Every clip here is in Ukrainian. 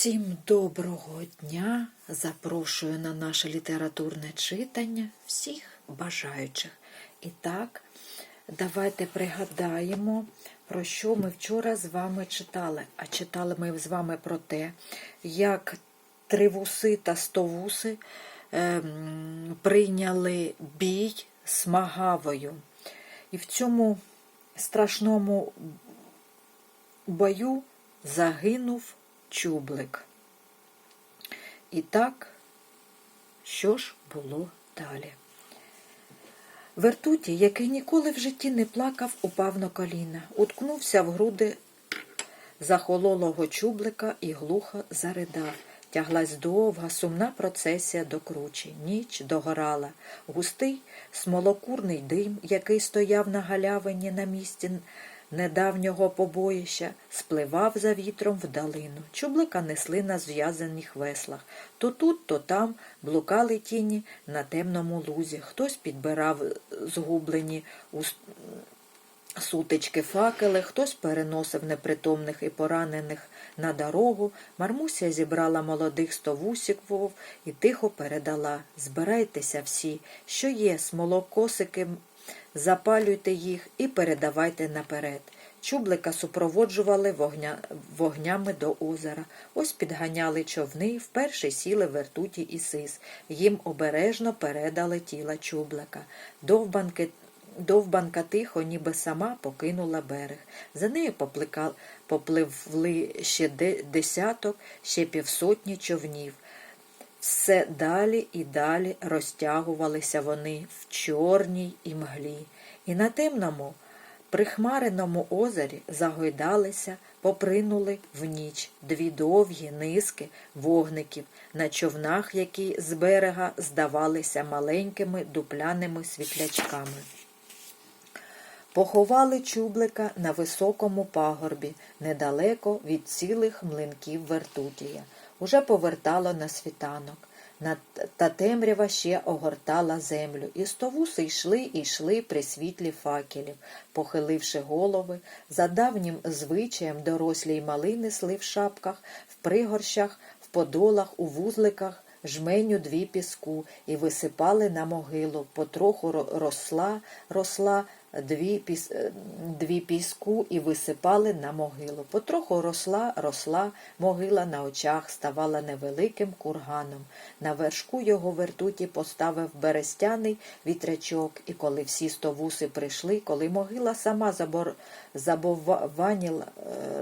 Всім доброго дня! Запрошую на наше літературне читання всіх бажаючих. І так, давайте пригадаємо, про що ми вчора з вами читали. А читали ми з вами про те, як тривуси та стовуси ем, прийняли бій з Магавою. І в цьому страшному бою загинув чублик. І так, що ж було далі? Вертуті, який ніколи в житті не плакав, упав на коліна, уткнувся в груди захололого чублика і глухо заридав. Тяглась довга, сумна процесія до кручі. Ніч догорала. Густий смолокурний дим, який стояв на галявині на місці недавнього побоїща, спливав за вітром в долину. Чублика несли на зв'язаних веслах. То тут, то там блукали тіні на темному лузі. Хтось підбирав згублені у сутички факели, хтось переносив непритомних і поранених на дорогу. Мармуся зібрала молодих стовусіків і тихо передала Збирайтеся всі, що є, смолокосики, запалюйте їх і передавайте наперед. Чублика супроводжували вогня... вогнями до озера. Ось підганяли човни, вперше сіли вертуті і сис. Їм обережно передали тіла чублика. Довбанки Довбанка тихо, ніби сама покинула берег. За нею попливли ще де... десяток, ще півсотні човнів. Все далі і далі розтягувалися вони в чорній імглі. І на темному, прихмареному озері загойдалися, попринули в ніч дві довгі низки вогників на човнах, які з берега здавалися маленькими дупляними світлячками. Поховали чублика на високому пагорбі, недалеко від цілих млинків вертутія. Уже повертало на світанок. Та темрява ще огортала землю, і стовуси йшли і йшли при світлі факелів, похиливши голови, за давнім звичаєм дорослі й мали несли в шапках, в пригорщах, в подолах, у вузликах, жменю дві піску і висипали на могилу. Потроху росла, росла дві піс... дві піску і висипали на могилу. Потроху росла, росла, могила на очах ставала невеликим курганом. На вершку його вертуті поставив берестяний вітрячок, і коли всі стовуси прийшли, коли могила сама забор... забованіла...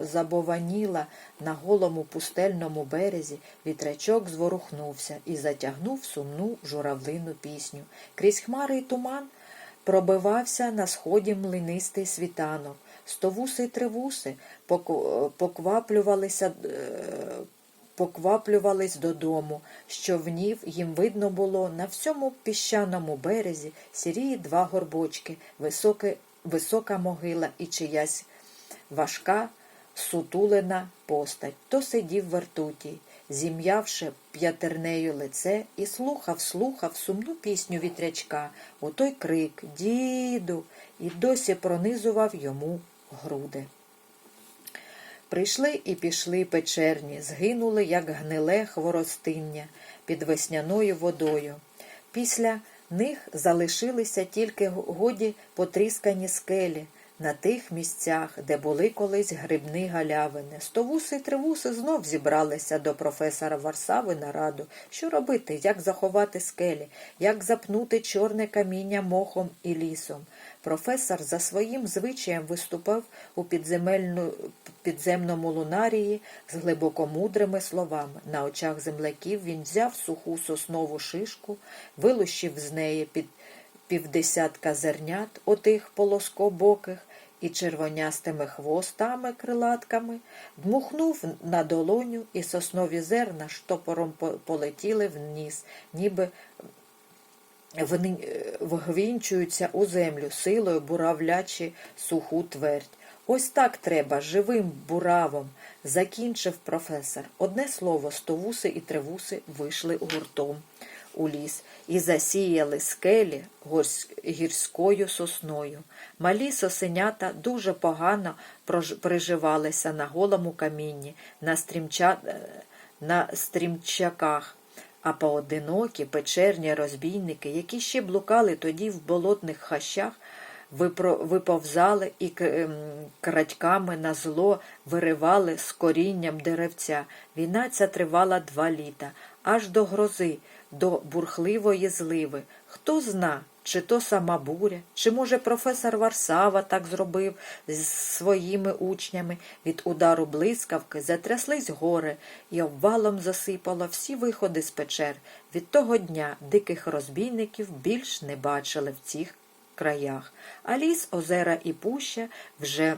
забованіла на голому пустельному березі, вітрячок зворухнувся і затягнув сумну журавлину пісню. Крізь хмари й туман пробивався на сході млинистий світанок. Стовуси й тривуси покваплювалися, покваплювались додому, що в нів їм видно було на всьому піщаному березі сірії два горбочки, високе, висока могила і чиясь важка сутулена постать. То сидів вертутій зім'явши п'ятернею лице, і слухав, слухав сумну пісню вітрячка, отой крик Діду, і досі пронизував йому груди. Прийшли і пішли печерні, згинули, як гниле хворостиння під весняною водою. Після них залишилися тільки годі потріскані скелі на тих місцях, де були колись грибні галявини. Стовуси й тривуси знов зібралися до професора Варсави на раду. Що робити, як заховати скелі, як запнути чорне каміння мохом і лісом. Професор за своїм звичаєм виступав у підземному лунарії з глибокомудрими словами. На очах земляків він взяв суху соснову шишку, вилущив з неї під півдесятка зернят, отих полоскобоких, і червонястими хвостами крилатками, дмухнув на долоню, і соснові зерна штопором полетіли вниз, ніби вгвінчуються у землю, силою буравлячи суху твердь. Ось так треба, живим буравом, закінчив професор. Одне слово, стовуси і тривуси вийшли гуртом у ліс і засіяли скелі гірською сосною. Малі сосенята дуже погано приживалися на голому камінні, на стрімча... на стрімчаках, а поодинокі печерні розбійники, які ще блукали тоді в болотних хащах, виповзали і ем, крадьками на зло виривали з корінням деревця. Війна ця тривала два літа, аж до грози, до бурхливої зливи. Хто зна, чи то сама буря, чи, може, професор Варсава так зробив з своїми учнями. Від удару блискавки затряслись гори і обвалом засипало всі виходи з печер. Від того дня диких розбійників більш не бачили в цих краях. А ліс, озера і пуща вже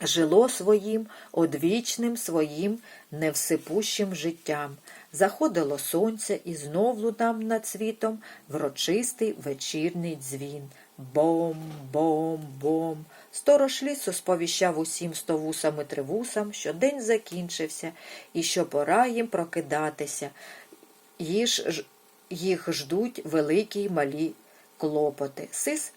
жило своїм одвічним своїм невсипущим життям. Заходило сонце і знов лунав над світом врочистий вечірній дзвін. Бом, бом, бом. Сторож лісу сповіщав усім стовусам і тривусам, що день закінчився і що пора їм прокидатися. Їж, їх ждуть великі й малі клопоти. Сис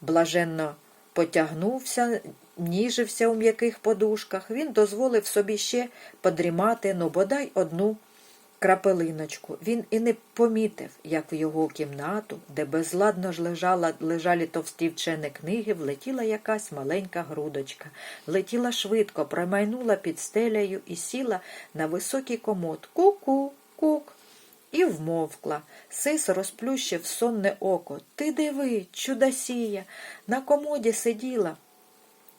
блаженно потягнувся, ніжився у м'яких подушках. Він дозволив собі ще подрімати, ну бодай одну крапелиночку. Він і не помітив, як в його кімнату, де безладно ж лежала, лежали товсті вчені книги, влетіла якась маленька грудочка. Летіла швидко, промайнула під стеляю і сіла на високий комод. Ку-ку, кук. І вмовкла. Сис розплющив сонне око. Ти диви, чудосія, на комоді сиділа.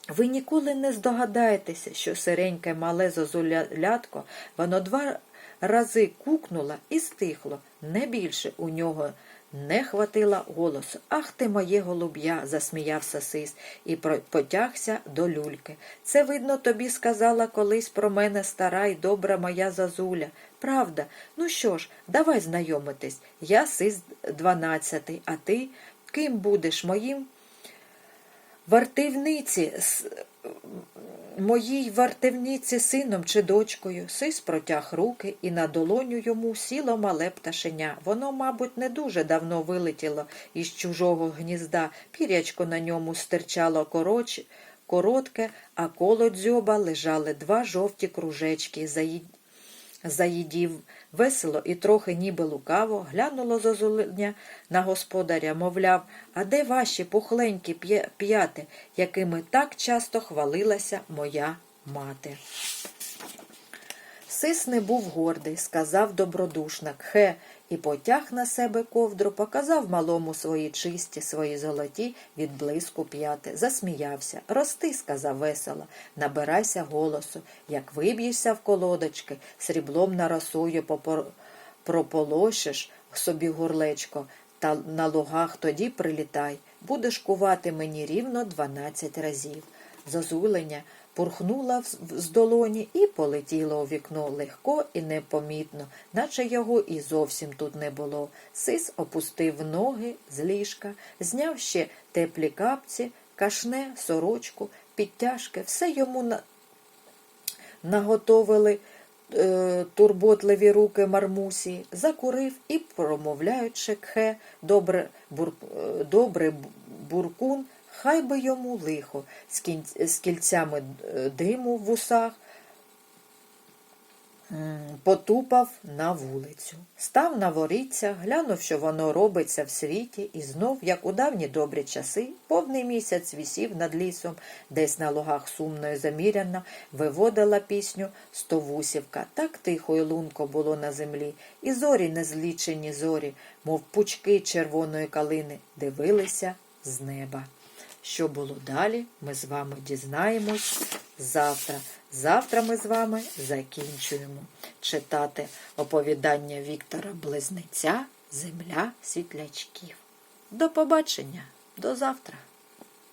Ви ніколи не здогадаєтеся, що сиреньке мале зозулятко, воно два рази кукнуло і стихло. Не більше у нього не хватило голосу. Ах ти моє голуб'я, засміявся сис і потягся до люльки. Це, видно, тобі сказала колись про мене стара й добра моя зазуля. Правда, ну що ж, давай знайомитись. Я сис дванадцятий, а ти ким будеш моїм вартівниці, с- моїй вартівниці сином чи дочкою. Сис протяг руки, і на долоню йому сіло мале пташеня. Воно, мабуть, не дуже давно вилетіло із чужого гнізда. Пірячко на ньому стирчало коротше, коротке, а коло дзьоба лежали два жовті кружечки. Заї- Заїдів весело і трохи ніби лукаво, глянуло зозуленя на господаря, мовляв, а де ваші пухленькі п'яти, якими так часто хвалилася моя мати? Сис не був гордий, сказав добродушник. «Кхе», і потяг на себе ковдру, показав малому свої чисті, свої золоті від блиску п'яти. Засміявся. Рости, сказав весело, набирайся голосу. Як виб'єшся в колодочки, сріблом на росою попор... прополощиш собі горлечко, та на лугах тоді прилітай. Будеш кувати мені рівно дванадцять разів. Зозуленя пурхнула з долоні і полетіла у вікно легко і непомітно, наче його і зовсім тут не було. Сис опустив ноги з ліжка, зняв ще теплі капці, кашне, сорочку, підтяжки, все йому на... наготовили е, турботливі руки Мармусі, закурив і, промовляючи кхе, добре, бур, е, добре буркун, хай би йому лихо, з, кільцями е, диму в усах, потупав на вулицю. Став на воріться, глянув, що воно робиться в світі, і знов, як у давні добрі часи, повний місяць вісів над лісом, десь на лугах сумно і заміряно виводила пісню стовусівка. Так тихо й лунко було на землі, і зорі незлічені зорі, мов пучки червоної калини, дивилися з неба. Що було далі, ми з вами дізнаємось завтра. Завтра ми з вами закінчуємо читати оповідання Віктора Близнеця Земля світлячків. До побачення, до завтра!